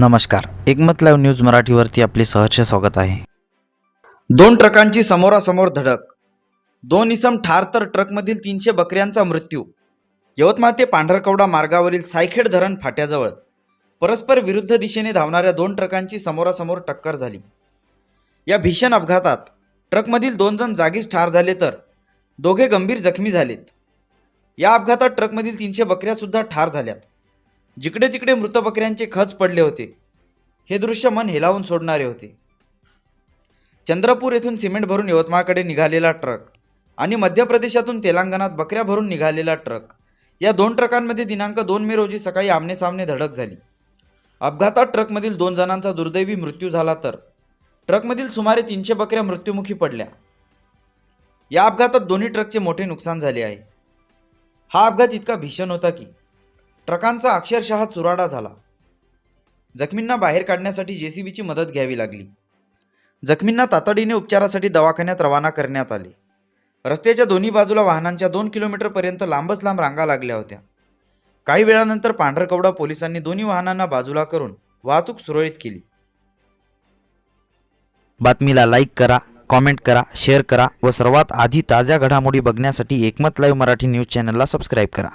नमस्कार. एकमत live news मराठीवरती आपले सहर्ष स्वागत आहे. दोन ट्रकांची समोरासमोर धडक. दोन इसम ठार तर ट्रकमधील तीनशे बकऱ्यांचा मृत्यू. यवतमाळ ते पांढरकवडा मार्गावरील सायखेड धरण फाट्याजवळ. परस्पर विरुद्ध दिशेने धावणाऱ्या दोन ट्रकांची समोरासमोर टक्कर झाली. या भीषण अपघातात ट्रकमधील दोन जण जागीच ठार झाले तर दोघे गंभीर जखमी झालेत. या अपघातात ट्रकमधील तीनशे बकऱ्यासुद्धा ठार झाल्यात. जिकडे तिकडे मृत बकऱ्यांचे खच पडले होते हे दृश्य मन हेलावून सोडणारे होते. चंद्रपूर येथून सिमेंट भरून यवतमाळकडे निघालेला ट्रक आणि मध्य प्रदेशातून तेलंगणात बकऱ्या भरून निघालेला ट्रक या दोन ट्रकांमध्ये दिनांक दोन मे रोजी सकाळी आमनेसामने धडक झाली. अपघातात ट्रकमधील दोन जणांचा दुर्दैवी मृत्यू झाला तर ट्रकमधील सुमारे तीनशे बकऱ्या मृत्युमुखी पडल्या. या अपघातात दोन्ही ट्रकचे मोठे नुकसान झाले आहे. हा अपघात इतका भीषण होता की ट्रकांचा अक्षरशः चुराडा झाला. जखमींना बाहेर काढण्यासाठी जेसीबीची मदत घ्यावी लागली. जखमींना तातडीने उपचारासाठी दवाखान्यात रवाना करण्यात आले. रस्त्याच्या दोन्ही बाजूला वाहनांच्या दोन किलोमीटरपर्यंत लांबच लांब रांगा लागल्या होत्या. काही वेळानंतर पांढरकवडा पोलिसांनी दोन्ही वाहनांना बाजूला करून वाहतूक सुरळीत केली. बातमीला लाईक करा कॉमेंट करा शेअर करा व सर्वात आधी ताज्या घडामोडी बघण्यासाठी एकमत लाईव्ह मराठी न्यूज चॅनलला सबस्क्राईब करा.